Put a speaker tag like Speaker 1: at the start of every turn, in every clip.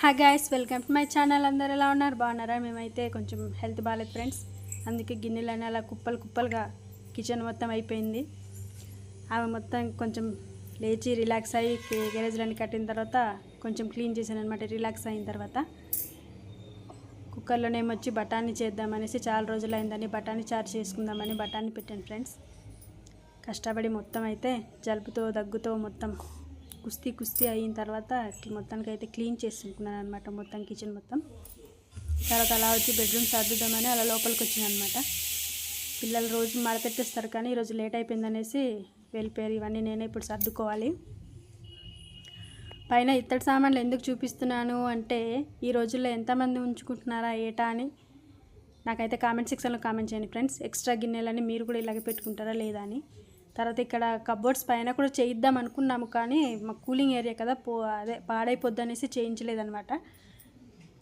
Speaker 1: హా guys welcome to my channel అందరు ఎలా ఉన్నారు? బాగున్నారా? మేమైతే కొంచెం హెల్త్ బాగాలేదు ఫ్రెండ్స్ అందుకే గిన్నెలన్నీ అలా కుప్పలు కుప్పలుగా కిచెన్ మొత్తం అయిపోయింది. ఆమె మొత్తం కొంచెం లేచి రిలాక్స్ అయ్యి గ్యారేజ్లన్నీ కట్టిన తర్వాత కొంచెం క్లీన్ చేశాను అనమాట రిలాక్స్ అయిన తర్వాత కుక్కర్లోనేమొచ్చి బఠానీ చేద్దామనేసి చాలా రోజులు అయిందని బఠానీ చారు చేసుకుందామని బఠానీ పెట్టాను ఫ్రెండ్స్ కష్టపడి మొత్తం అయితే జలుబుతో దగ్గుతో మొత్తం కుస్తీ కుస్తీ అయిన తర్వాత మొత్తానికి అయితే క్లీన్ చేసుకున్నాను అనమాట మొత్తం కిచెన్ మొత్తం. తర్వాత అలా వచ్చి బెడ్రూమ్ సర్దుదామని అలా లోపలికి వచ్చింది అనమాట పిల్లలు రోజు మడతెట్టేస్తారు కానీ ఈరోజు లేట్ అయిపోయిందనేసి వెళ్ళిపోయారు ఇవన్నీ నేనే ఇప్పుడు సర్దుకోవాలి. పైన ఇత్తడి సామాన్లు ఎందుకు చూపిస్తున్నాను అంటే ఈ రోజుల్లో ఎంతమంది ఉంచుకుంటున్నారా ఏటా అని నాకైతే కామెంట్ సెక్షన్లో కామెంట్ చేయండి ఫ్రెండ్స్ ఎక్స్ట్రా గిన్నెలని మీరు కూడా ఇలాగే పెట్టుకుంటారా లేదా అని. తర్వాత ఇక్కడ కబోర్డ్స్ పైన కూడా చేయిద్దాం అనుకున్నాము కానీ మా కూలింగ్ ఏరియా కదా పో అదే పాడైపోద్ది అనేసి చేయించలేదనమాట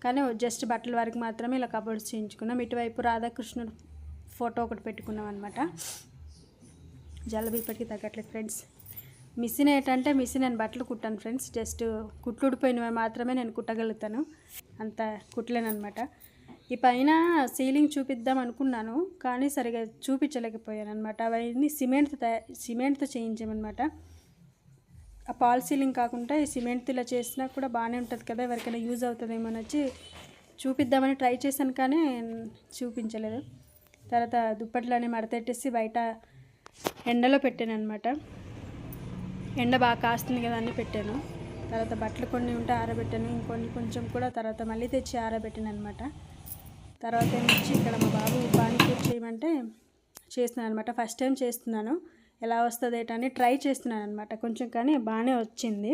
Speaker 1: కానీ జస్ట్ బట్టల వరకు మాత్రమే ఇలా కబోర్డ్స్ చేయించుకున్నాం. ఇటువైపు రాధాకృష్ణుడు ఫోటో ఒకటి పెట్టుకున్నాం అనమాట జలబీ ఇప్పటికీ తగ్గట్లేదు ఫ్రెండ్స్ మిషన్ ఏంటంటే మిషన్ నేను బట్టలు కుట్టాను ఫ్రెండ్స్ జస్ట్ కుట్లుడిపోయినవి మాత్రమే నేను కుట్టగలుగుతాను. అంత కుట్టలేను అనమాట ఈ పైన సీలింగ్ చూపిద్దాం అనుకున్నాను కానీ సరిగా చూపించలేకపోయాను అనమాట అవన్నీ సిమెంట్తో తయా సిమెంట్తో చేయించామన్నమాట. ఆ పాల్ సీలింగ్ కాకుండా ఈ సిమెంట్ ఇలా చేసినా కూడా బాగానే ఉంటుంది కదా ఎవరికైనా యూజ్ అవుతుందేమో అని వచ్చి చూపిద్దామని ట్రై చేశాను కానీ చూపించలేదు. తర్వాత దుప్పట్లని మడతెట్టేసి బయట ఎండలో పెట్టాను అనమాట ఎండ బాగా కాస్తుంది కదా అని పెట్టాను. తర్వాత బట్టలు కొన్ని ఉంటే ఆరబెట్టాను ఇంకొన్ని కొంచెం కూడా తర్వాత మళ్ళీ తెచ్చి ఆరబెట్టాను అనమాట తర్వాత ఏమొచ్చి ఇక్కడ మా బాబు పానీపూరి చేయమంటే చేస్తున్నాను అనమాట ఫస్ట్ టైం చేస్తున్నాను. ఎలా వస్తుంది ఏంటని ట్రై చేస్తున్నాను అనమాట కొంచెం కానీ బాగానే వచ్చింది.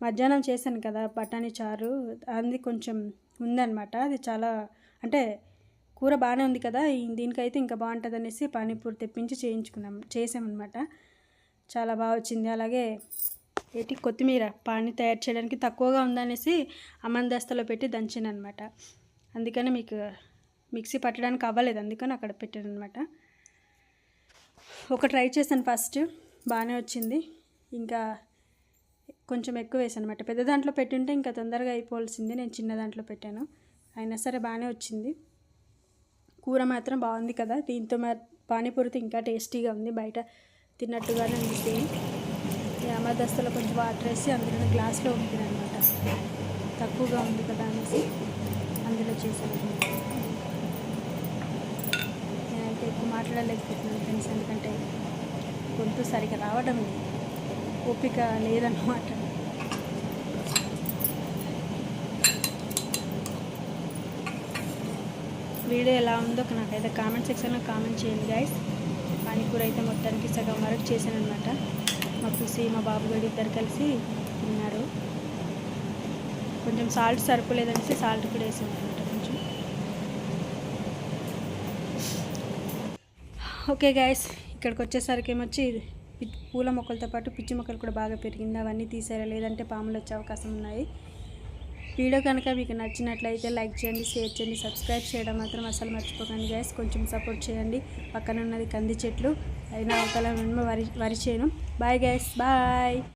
Speaker 1: మధ్యాహ్నం చేశాను కదా బఠానీ చారు అది కొంచెం ఉందనమాట అది చాలా అంటే కూర బాగానే ఉంది కదా దీనికైతే ఇంకా బాగుంటుంది అనేసి పానీపూరి తెప్పించి చేయించుకున్నాం చేసామన్నమాట చాలా బాగా వచ్చింది. అలాగే ఏంటి కొత్తిమీర పానీ తయారు చేయడానికి తక్కువగా ఉందనేసి అమందస్తలో పెట్టి దంచాను అనమాట అందుకని మీకు మిక్సీ పట్టడానికి అవ్వలేదు అందుకని అక్కడ పెట్టాను అనమాట ఒక ట్రై చేశాను ఫస్ట్ బాగానే వచ్చింది. ఇంకా కొంచెం ఎక్కువ వేసాను అనమాట పెద్ద దాంట్లో పెట్టుంటే ఇంకా తొందరగా అయిపోవాల్సింది నేను చిన్న దాంట్లో పెట్టాను. అయినా సరే బాగానే వచ్చింది. కూర మాత్రం బాగుంది కదా దీంతో మా పానీపూరితో ఇంకా టేస్టీగా ఉంది బయట తిన్నట్టుగానే ఉంది అమర్దస్తలో కొంచెం వాటర్ వేసి అందులో గ్లాస్లో ఉంటుంది అనమాట తక్కువగా ఉంది కదా అనేసి అందులో చేశాను నేనైతే ఎక్కువ మాట్లాడలేకపోతున్నాను ఫ్రెండ్స్ ఎందుకంటే గొంతు సరిగా రావడం లేదు. ఓపిక లేదన్నమాట. వీడియో ఎలా ఉందో నాకైతే కామెంట్ సెక్షన్లో కామెంట్ చేయండి గైస్ పానీపూరి అయితే మొత్తానికి సగం వరకు చేశాను అనమాట మా కుసి మా బాబు గడి ఇద్దరు కలిసి తిన్నారు. కొంచెం సాల్ట్ సరిపోలేదనేసి సాల్ట్ కూడా వేసాను అనమాట కొంచెం ఓకే గైస్ ఇక్కడికి వచ్చేసరికి ఏమొచ్చి పూల మొక్కలతో పాటు పిచ్చి మొక్కలు కూడా బాగా పెరిగింది. అవన్నీ తీసారా లేదంటే పాములు వచ్చే అవకాశం ఉన్నాయి. వీడియో కనుక మీకు నచ్చినట్లయితే లైక్ చేయండి షేర్ చేయండి సబ్స్క్రైబ్ చేయడం మాత్రం అసలు మర్చిపోకండి గైస్ కొంచెం సపోర్ట్ చేయండి. పక్కన ఉన్నది కంది చెట్లు. అయినా అవతల వరి వరి చేయను బాయ్ గ్యాస్ బాయ్